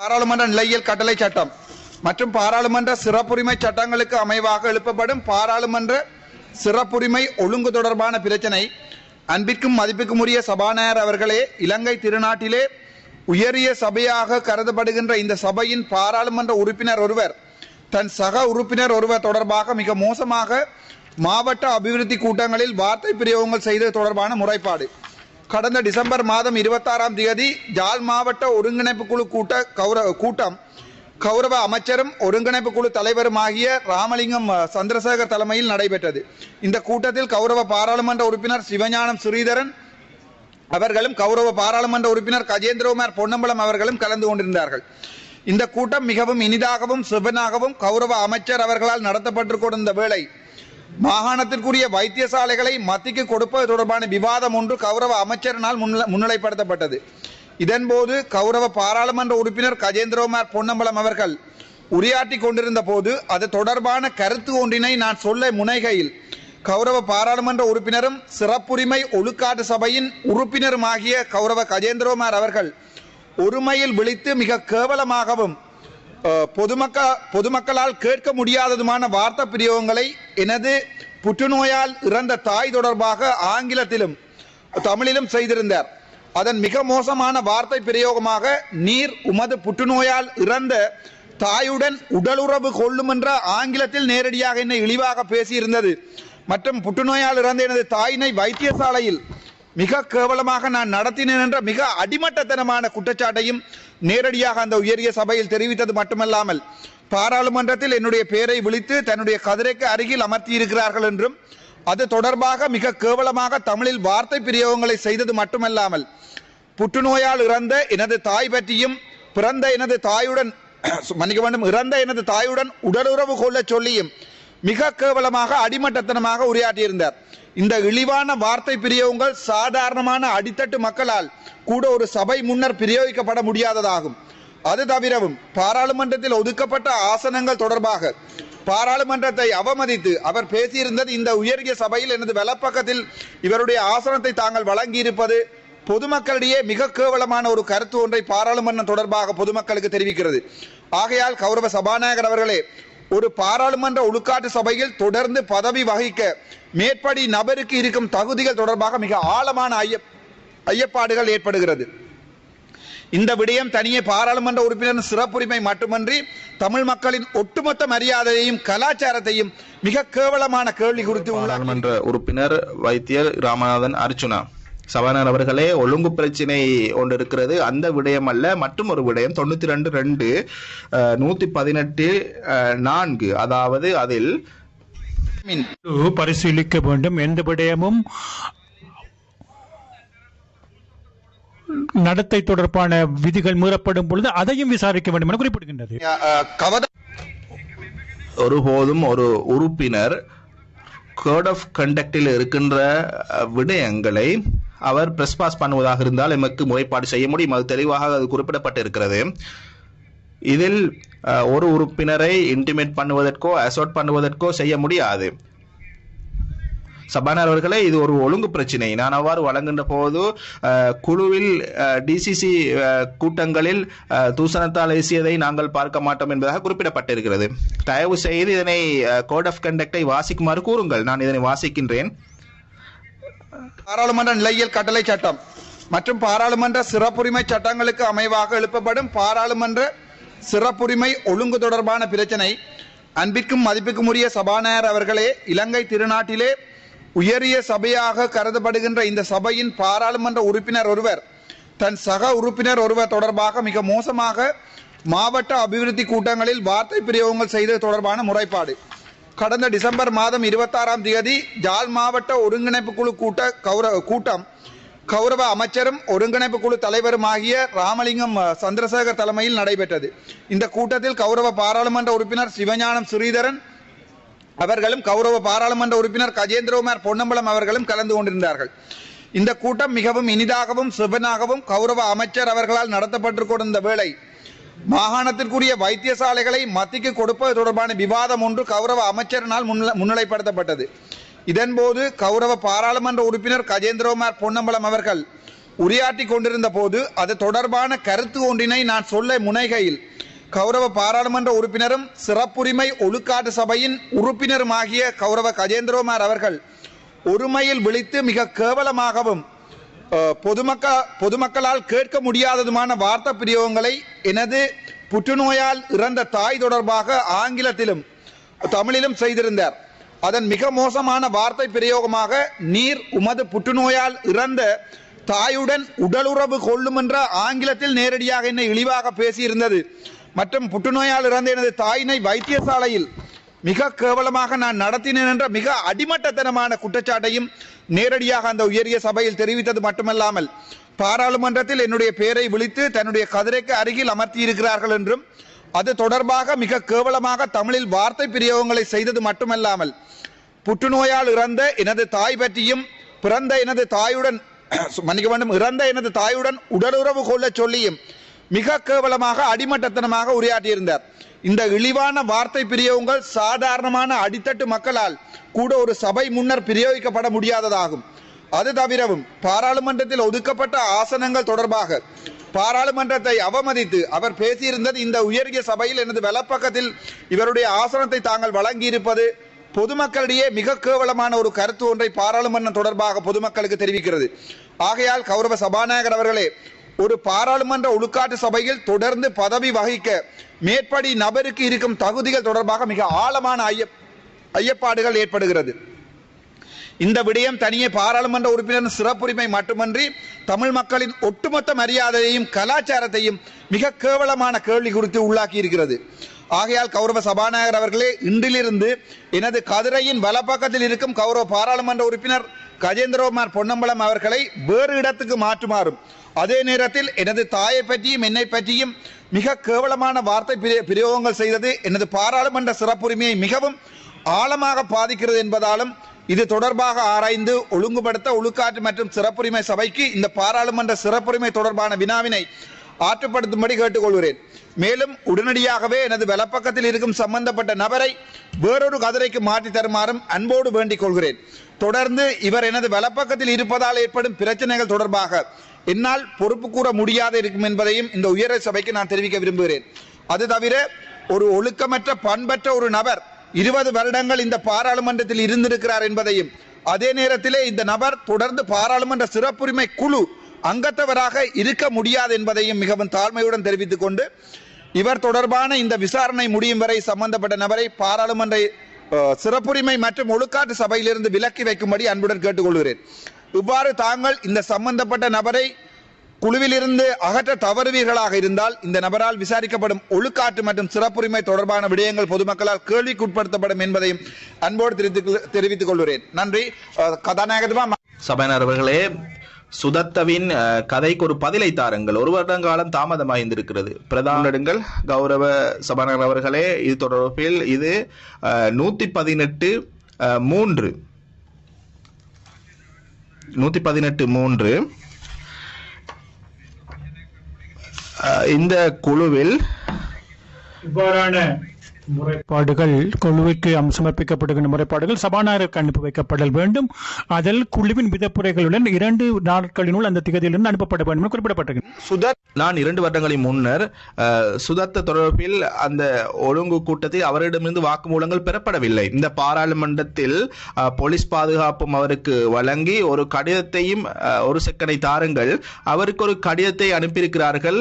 பாராளுமன்ற நிலையியல் கட்டளை சட்டம் மற்றும் பாராளுமன்ற சிறப்புரிமை சட்டங்களுக்கு அமைவாக எழுப்பப்படும் பாராளுமன்ற சிறப்புரிமை ஒழுங்கு தொடர்பான பிரச்சனை அன்பிற்கும் மதிப்புக்குரிய உரிய சபாநாயகர் அவர்களே இலங்கை திருநாட்டிலே உயரிய சபையாக கருதப்படுகின்ற இந்த சபையின் பாராளுமன்ற உறுப்பினர் ஒருவர் தன் சக உறுப்பினர் ஒருவர் தொடர்பாக மிக மோசமாக மாவட்ட அபிவிருத்தி கூட்டங்களில் வார்த்தை பிரயோகங்கள் செய்தது தொடர்பான முறைப்பாடு. கடந்த டிசம்பர் மாதம் இருபத்தாறாம் தேதி ஜாழ் மாவட்ட ஒருங்கிணைப்பு குழு கூட்ட கௌரவ கூட்டம். கௌரவ அமைச்சரும் ஒருங்கிணைப்பு குழு தலைவருமாகிய ராமலிங்கம் சந்திரசேகர் தலைமையில் நடைபெற்றது. இந்த கூட்டத்தில் கௌரவ பாராளுமன்ற உறுப்பினர் சிவஞானம் ஸ்ரீதரன் அவர்களும் கௌரவ பாராளுமன்ற உறுப்பினர் கஜேந்திரகுமார் பொன்னம்பலம் அவர்களும் கலந்து கொண்டிருந்தார்கள். இந்த கூட்டம் மிகவும் இனிதாகவும் சிவனாகவும் கௌரவ அமைச்சர் அவர்களால் நடத்தப்பட்டு கொண்டிருந்த வேளை மாகாணத்திற்குரிய வைத்தியசாலைகளை மத்திக்கு கொடுப்பது தொடர்பான விவாதம் ஒன்று கௌரவ அமைச்சரினால் முன்னிலைப்படுத்தப்பட்டது. இதன்போது கௌரவ பாராளுமன்ற உறுப்பினர் கஜேந்திரகுமார் பொன்னம்பலம் அவர்கள் உரையாற்றி கொண்டிருந்த போது அது தொடர்பான கருத்து ஒன்றினை நான் சொல்ல முனைகையில் கௌரவ பாராளுமன்ற உறுப்பினரும் சிறப்புரிமை ஒழுக்காட்டு சபையின் உறுப்பினருமாகிய கௌரவ கஜேந்திரகுமார் அவர்கள் ஒருமையில் விழித்து மிக கேவலமாகவும் பொதுமக்க பொதுமக்களால் கேட்க முடியாததுமான வார்த்தை பிரயோகங்களை எனது புற்றுநோயால் இறந்த தாய் தொடர்பாக ஆங்கிலத்திலும் தமிழிலும் செய்திருந்தார். அதன் மிக மோசமான வார்த்தை பிரயோகமாக நீர் உமது புற்றுநோயால் இறந்த தாயுடன் உடலுறவு கொள்ளும் என்ற ஆங்கிலத்தில் நேரடியாக என்னை இழிவாக பேசியிருந்தது. மற்றும் புற்றுநோயால் இறந்த எனது தாயினை வைத்தியசாலையில் மிக கேவலமாக நான் நடத்தினேன் என்ற மிக அடிமட்டத்தனமான குற்றச்சாட்டையும் நேரடியாக அந்த உயரிய சபையில் தெரிவித்தது மட்டுமல்லாமல் பாராளுமன்றத்தில் என்னுடைய பெயரை விழித்து தன்னுடைய கதிரைக்கு அருகில் அமர்த்தியிருக்கிறார்கள் என்றும் அது தொடர்பாக மிக கேவலமாக தமிழில் வார்த்தை பிரயோகங்களை செய்தது மட்டுமல்லாமல் புற்றுநோயால் இறந்த எனது தாய் பற்றியும் பிறந்த எனது தாயுடன் மன்னிக்க வேண்டும் இறந்த எனது தாயுடன் உடலுறவு கொள்ளச் சொல்லியும் மிக கேவலமாக அடிமட்டத்தனமாக உரையாற்றியிருந்தார். இந்த இழிவான வார்த்தை பிரயோகங்கள் சாதாரணமான அடித்தட்டு மக்களால் கூட ஒரு சபை முன்னர் பிரயோகிக்கப்பட முடியாததாகும். அது தவிரவும் பாராளுமன்றத்தில் ஒதுக்கப்பட்ட ஆசனங்கள் தொடர்பாக பாராளுமன்றத்தை அவமதித்து அவர் பேசியிருந்தது இந்த உயரிய சபையில் எனது வலப்பக்கத்தில் இவருடைய ஆசனத்தை தாங்கள் வழங்கியிருப்பது பொதுமக்களிடையே மிக கேவலமான ஒரு கருத்து ஒன்றை பாராளுமன்றம் தொடர்பாக பொதுமக்களுக்கு தெரிவிக்கிறது. ஆகையால் கௌரவ சபாநாயகர் அவர்களே ஒரு பாராளுமன்ற ஒழுக்காட்டு சபையில் தொடர்ந்து பதவி வகிக்க மேற்படி நபருக்கு இருக்கும் தகுதிகள் தொடர்பாக மிக ஆழமான ஐய ஐயப்பாடுகள் ஏற்படுகிறது. இந்த விடயம் தனியே பாராளுமன்ற உறுப்பினரின் சிறப்புரிமை மட்டுமன்றி தமிழ் மக்களின் ஒட்டுமொத்த மரியாதையையும் கலாச்சாரத்தையும் மிக கேவலமான கேள்வி குறித்து பாராளுமன்ற உறுப்பினர் வைத்தியர் ராமநாதன் அர்ச்சுனா சபாநாயகர் அவர்களே ஒழுங்கு பிரச்சினை ஒன்று இருக்கிறது. அந்த விடயம் அல்ல மற்றும் ஒரு விடயம் தொண்ணூத்தி ரெண்டு ரெண்டு நூத்தி பதினெட்டு நான்கு. அதாவது அதில் பரிசீலிக்க வேண்டும். எந்த விடயமும் நடத்தை தொடர்பான விதிகள் மீறப்படும் பொழுது அதையும் விசாரிக்க வேண்டும் என குறிப்பிடுகின்றது. ஒருபோதும் ஒரு உறுப்பினர் கோட் ஆஃப் கண்டக்டில் இருக்கின்ற விடயங்களை அவர் பிரஸ் பாஸ் பண்ணுவதாக இருந்தால் எமக்கு முறைப்பாடு செய்ய முடியும். அது தெளிவாக அது குறிப்பிடப்பட்டிருக்கிறது. இதில் ஒரு உறுப்பினரை இன்டிமேட் பண்ணுவதற்கோ அசோட் பண்ணுவதற்கோ செய்ய முடியாது. சபாநாயகர் அவர்களே இது ஒரு ஒழுங்கு பிரச்சனை. நான் அவ்வாறு வழங்குகின்ற போது குழுவில் டிசிசி கூட்டங்களில் தூசணத்தால் ஏசியதை நாங்கள் பார்க்க மாட்டோம் என்பதாக குறிப்பிடப்பட்டிருக்கிறது. தயவு செய்து இதனை கோட் ஆஃப் கண்டக்டை வாசிக்குமாறு கூறுங்கள். நான் இதனை வாசிக்கின்றேன். பாராளுமன்ற நிலையியல் கட்டளை சட்டம் மற்றும் பாராளுமன்ற சிறப்புரிமை சட்டங்களுக்கு அமைவாக எழுப்பப்படும் பாராளுமன்ற சிறப்புரிமை ஒழுங்கு தொடர்பான பிரச்சனை அன்பிற்கும் மதிப்புக்கும் உரிய சபாநாயகர் அவர்களே இலங்கை திருநாட்டிலே உயரிய சபையாக கருதப்படுகின்ற இந்த சபையின் பாராளுமன்ற உறுப்பினர் ஒருவர் தன் சக உறுப்பினர் ஒருவர் தொடர்பாக மிக மோசமாக மாவட்ட அபிவிருத்தி கூட்டங்களில் வார்த்தை பிரயோகங்கள் செய்தது தொடர்பான முறைப்பாடு. கடந்த டிசம்பர் மாதம் இருபத்தாறாம் தேதி ஜாழ் மாவட்ட ஒருங்கிணைப்பு குழு கூட்ட கௌரவ கூட்டம். கௌரவ அமைச்சரும் ஒருங்கிணைப்பு குழு தலைவருமாகிய ராமலிங்கம் சந்திரசேகர் தலைமையில் நடைபெற்றது. இந்த கூட்டத்தில் கௌரவ பாராளுமன்ற உறுப்பினர் சிவஞானம் ஸ்ரீதரன் அவர்களும் கௌரவ பாராளுமன்ற உறுப்பினர் கஜேந்திரகுமார் பொன்னம்பலம் அவர்களும் கலந்து கொண்டிருந்தார்கள். இந்த கூட்டம் மிகவும் இனிதாகவும் சிவனாகவும் கௌரவ அமைச்சர் அவர்களால் நடத்தப்பட்டு கொண்டிருந்த வேளை மாகாணத்திற்குரிய வைத்தியசாலைகளை மத்திக்கு கொடுப்பது தொடர்பான விவாதம் ஒன்று கௌரவ அமைச்சரினால் முன்னிலைப்படுத்தப்பட்டது. இதன்போது கௌரவ பாராளுமன்ற உறுப்பினர் கஜேந்திரகுமார் பொன்னம்பலம் அவர்கள் உரையாற்றி கொண்டிருந்த போது அது தொடர்பான கருத்து ஒன்றினை நான் சொல்ல முனைகையில் கௌரவ பாராளுமன்ற உறுப்பினரும் சிறப்புரிமை ஒழுக்காட்டு சபையின் உறுப்பினருமாகிய கௌரவ கஜேந்திரகுமார் அவர்கள் ஒருமையில் விழித்து மிக கேவலமாகவும் பொதுமக்க பொதுமக்களால் கேட்க முடியாததுமான வார்த்தை பிரயோகங்களை எனது புற்றுநோயால் இறந்த தாய் தொடர்பாக ஆங்கிலத்திலும் தமிழிலும் செய்திருந்தார். அதன் மிக மோசமான வார்த்தை பிரயோகமாக நீர் உமது புற்றுநோயால் இறந்த தாயுடன் உடலுறவு கொள்ளும் என்ற ஆங்கிலத்தில் நேரடியாக என்னை இழிவாக பேசியிருந்தது. மற்றும் புற்றுநோயால் இறந்த எனது தாயினை வைத்தியசாலையில் மிக கேவலமாக நான் நடத்தினேன் என்ற மிக அடிமட்டத்தனமான குற்றச்சாட்டையும் நேரடியாக அந்த உயரிய சபையில் தெரிவித்தது மட்டுமல்லாமல் பாராளுமன்றத்தில் என்னுடைய பெயரை விழித்து தன்னுடைய கதிரைக்கு அருகில் அமர்த்தியிருக்கிறார்கள் என்றும் அது தொடர்பாக மிக கேவலமாக தமிழில் வார்த்தை பிரயோகங்களை செய்தது மட்டுமல்லாமல் புற்றுநோயால் இறந்த எனது தாய் பற்றியும் பிறந்த எனது தாயுடன் மன்னிக்க வேண்டும் இறந்த எனது தாயுடன் உடலுறவு கொள்ள சொல்லியும் மிக கேவலமாக அடிமட்டத்தனமாக உரையாற்றியிருந்தார். இந்த இழிவான வார்த்தை பிரியவுங்கள் சாதாரணமான அடித்தட்டு மக்களால் கூட ஒரு சபை முன்னர் பிரயோகிக்கப்பட முடியாததாகும். அது தவிரவும் பாராளுமன்றத்தில் ஒதுக்கப்பட்ட ஆசனங்கள் தொடர்பாக பாராளுமன்றத்தை அவமதித்து அவர் பேசியிருந்தது இந்த உயரிய சபையில் எனது வலப்பக்கத்தில் இவருடைய ஆசனத்தை தாங்கள் வழங்கியிருப்பது பொதுமக்களிடையே மிக கேவலமான ஒரு கருத்து ஒன்றை பாராளுமன்றம் தொடர்பாக பொதுமக்களுக்கு தெரிவிக்கிறது. ஆகையால் கௌரவ சபாநாயகர் அவர்களே ஒரு பாராளுமன்ற ஒழுக்காட்டு சபையில் தொடர்ந்து பதவி வகிக்க மேற்படி நபருக்கு இருக்கும் தகுதிகள் தொடர்பாக மிக ஆழமான ஐய ஐயப்பாடுகள் ஏற்படுகிறது. இந்த விடயம் தனியே பாராளுமன்ற உறுப்பினரின் சிறப்புரிமை மட்டுமன்றி தமிழ் மக்களின் ஒட்டுமொத்த மரியாதையையும் கலாச்சாரத்தையும் மிக கேவலமான கேள்வி குறித்து உள்ளாக்கி இருக்கிறது ஆகையால் கௌரவ சபாநாயகர் அவர்களே இன்றிலிருந்து எனது கதிரையின் வலப்பக்கத்தில் இருக்கும் கௌரவ பாராளுமன்ற உறுப்பினர் கஜேந்திரகுமார் பொன்னம்பலம் அவர்களை வேறு இடத்துக்கு மாற்றுமாறும். அதே நேரத்தில் எனது தாயை பற்றியும் என்னை பற்றியும் மிக கேவலமான வார்த்தை பிரயோகங்கள் செய்தது எனது பாராளுமன்ற சிறப்புரிமையை மிகவும் ஆழமாக பாதிக்கிறது என்பதாலும் இது தொடர்பாக ஆராய்ந்து ஒழுங்குபடுத்த உழுக்காற்று மற்றும் சிறப்புரிமை சபைக்கு இந்த பாராளுமன்ற சிறப்புரிமை தொடர்பான வினாவினை ஆற்றுப்படுத்தும்படி கேட்டுக்கொள்கிறேன். மேலும் உடனடியாகவே எனது வலப்பக்கத்தில் இருக்கும் சம்பந்தப்பட்ட நபரை வேறொரு கதிரைக்கு மாற்றி தருமாறும் அன்போடு வேண்டிக் கொள்கிறேன். தொடர்ந்து இவர் எனது வலப்பக்கத்தில் இருப்பதால் ஏற்படும் பிரச்சனைகள் தொடர்பாக என்னால் பொறுப்பு கூற முடியாது இருக்கும் என்பதையும் இந்த உயர சபைக்கு நான் தெரிவிக்க விரும்புகிறேன். அது தவிர ஒரு ஒழுக்கமற்ற பண்பற்ற ஒரு நபர் இருபது வருடங்கள் இந்த பாராளுமன்றத்தில் இருந்திருக்கிறார் என்பதையும் அதே நேரத்திலே இந்த நபர் தொடர்ந்து பாராளுமன்ற சிறப்புரிமை குழு அங்கத்தவராக இருக்க முடியாது என்பதையும் மிகவும் தாழ்மையுடன் தெரிவித்துக் கொண்டு இவர் தொடர்பான இந்த விசாரணை முடியும் வரை சம்பந்தப்பட்ட நபரை பாராளுமன்ற சிறப்புரிமை மற்றும் ஒழுக்காட்டு சபையிலிருந்து விலக்கி வைக்கும்படி அன்புடன் கேட்டுக்கொள்கிறேன். இவ்வாறு தாங்கள் இந்த சம்பந்தப்பட்ட நபரை குழுவிலிருந்து அகற்ற தவறுவீர்களாக இருந்தால் இந்த நபரால் விசாரிக்கப்படும் ஒழுக்காட்டு மற்றும் சிறப்புரிமை தொடர்பான விடயங்கள் பொதுமக்களால் கேள்விக்குட்படுத்தப்படும் என்பதையும் அன்போடு தெரிவித்துக் கொள்கிறேன். நன்றி. அஹ், கதாநாயகத்துமா? சபையினர் அவர்களே சுதத்தவின் கதைக்கு ஒரு பதிலை தாருங்கள். ஒரு வருடம் காலம் தாமதமாயிருந்திருக்கிறது பிரதானிடுங்கள் கௌரவ சபாநாயகர் அவர்களே இது தொடர்பில் இது நூத்தி பதினெட்டு மூன்று. நூத்தி பதினெட்டு மூன்று. அஹ், இந்த குழுவில் இவ்வாறான முறைப்பாடுகள் குழுவுக்கு சமர்ப்பிக்கப்படுகின்ற முறைப்பாடுகள் சபாநாயகருக்கு அனுப்பி வைக்கப்படல் வேண்டும். அதில் குழுவின் விதப்புரைகளுடன் இரண்டு நாட்களினுள் அந்த திகதியிலிருந்து அனுப்பப்பட வேண்டும் என குறிப்பிடப்பட்டிருக்கிறது. சுதத் நான் இரண்டு வருடங்களின் முன்னர் அஹ், சுதத்த தொடர்பில் அந்த ஒழுங்கு கூட்டத்தில் அவரிடமிருந்து வாக்குமூலங்கள் பெறப்படவில்லை. இந்த பாராளுமன்றத்தில் போலீஸ் பாதுகாப்பும் அவருக்கு வழங்கி ஒரு கடிதத்தையும் அஹ், ஒரு செக்கனை தாருங்கள் அவருக்கு ஒரு கடிதத்தை அனுப்பியிருக்கிறார்கள்.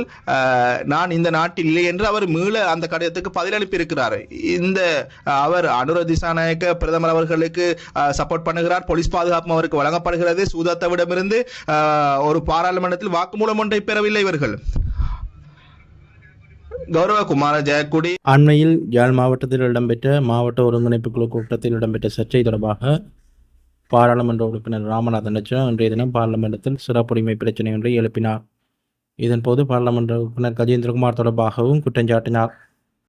நான் இந்த நாட்டில் இல்லை என்று அவர் மீள அந்த கடிதத்துக்கு பதில் அனுப்பியிருக்கிறார். இந்த அவர் அனுர திசாநாயக்க பிரதமர் அவர்களுக்கு சப்போர்ட் பண்ணுகிறார். போலீஸ் பாதுகாப்பு அவருக்கு வழங்கப்படுகிறது. சூதத்தவிடமிருந்து ஒரு பாராளுமன்றத்தில் வாக்குமூலம் ஒன்றை பெறவில்லை இவர்கள். கௌரவ குமார ஜெயக்குடி. அண்மையில் யாழ் மாவட்டத்தில் இடம்பெற்ற மாவட்ட ஒருங்கிணைப்பு குழு கூட்டத்தில் இடம்பெற்ற சர்ச்சை தொடர்பாக பாராளுமன்ற உறுப்பினர் ராமநாதன் லட்சம் இன்றைய தினம் பாராளுமன்றத்தில் சிறப்புரிமை பிரச்சனை ஒன்றை எழுப்பினார். இதன்போது பாராளுமன்ற உறுப்பினர் கஜேந்திரகுமார் தொடர்பாகவும் குற்றஞ்சாட்டினார்